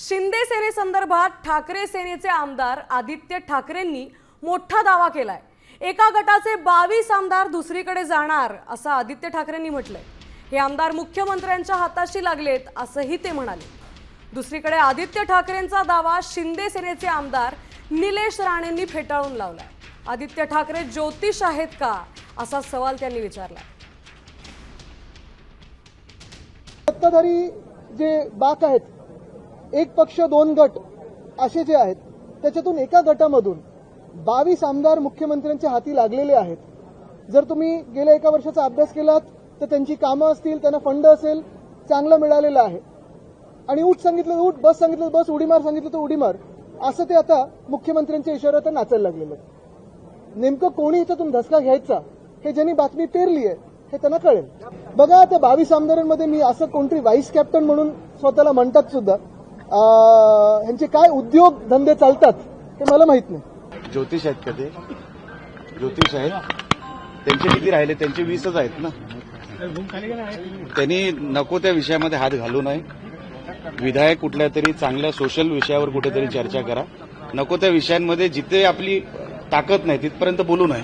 शिंदे सेनेसंदर्भात ठाकरे सेनेचे आमदार आदित्य ठाकरेंनी मोठा दावा केलाय. एका गटाचे बावीस आमदार दुसरीकडे जाणार असं आदित्य ठाकरेंनी म्हटलंय. हे आमदार मुख्यमंत्र्यांच्या हाताशी लागलेत असंही ते म्हणाले. दुसरीकडे आदित्य ठाकरेंचा दावा शिंदे सेनेचे आमदार निलेश राणेंनी फेटाळून लावलाय. आदित्य ठाकरे ज्योतिष आहेत का असा सवाल त्यांनी विचारला सत्ताधारी जे बाक आहेत एक पक्ष दोन गट असे जे आहेत त्याच्यातून एका गटामधून बावीस आमदार मुख्यमंत्र्यांच्या हाती लागलेले आहेत. जर तुम्ही गेल्या एका वर्षाचा अभ्यास केलात तर त्यांची कामं असतील त्यांना फंड असेल चांगलं मिळालेलं आहे. आणि उठ सांगितलं तर उठ बस सांगितलं तर बस उडी मार सांगितलं तर उडी मार असं ते आता मुख्यमंत्र्यांच्या इशाऱ्यात नाचायला लागलेलं आहे नेमकं कोणी इथं धसका घ्यायचा हे ज्यांनी बातमी पेरली आहे हे त्यांना कळेल. बघा आता बावीस आमदारांमध्ये मी असं कोणतरी व्हाईस कॅप्टन म्हणून स्वतःला म्हणतात सुद्धा ह्यांचे काय उद्योग धंदे चालतात ते मला माहीत नाही. ज्योतिष आहेत का ते? ज्योतिष आहेत. त्यांचे किती राहिले? त्यांचे वीसच आहेत ना. त्यांनी नको त्या विषयामध्ये हात घालू नये. विधायक कुठल्या तरी चांगल्या सोशल विषयावर कुठेतरी चर्चा करा. नको त्या विषयांमध्ये जिथे आपली ताकद नाही तिथपर्यंत बोलू नये.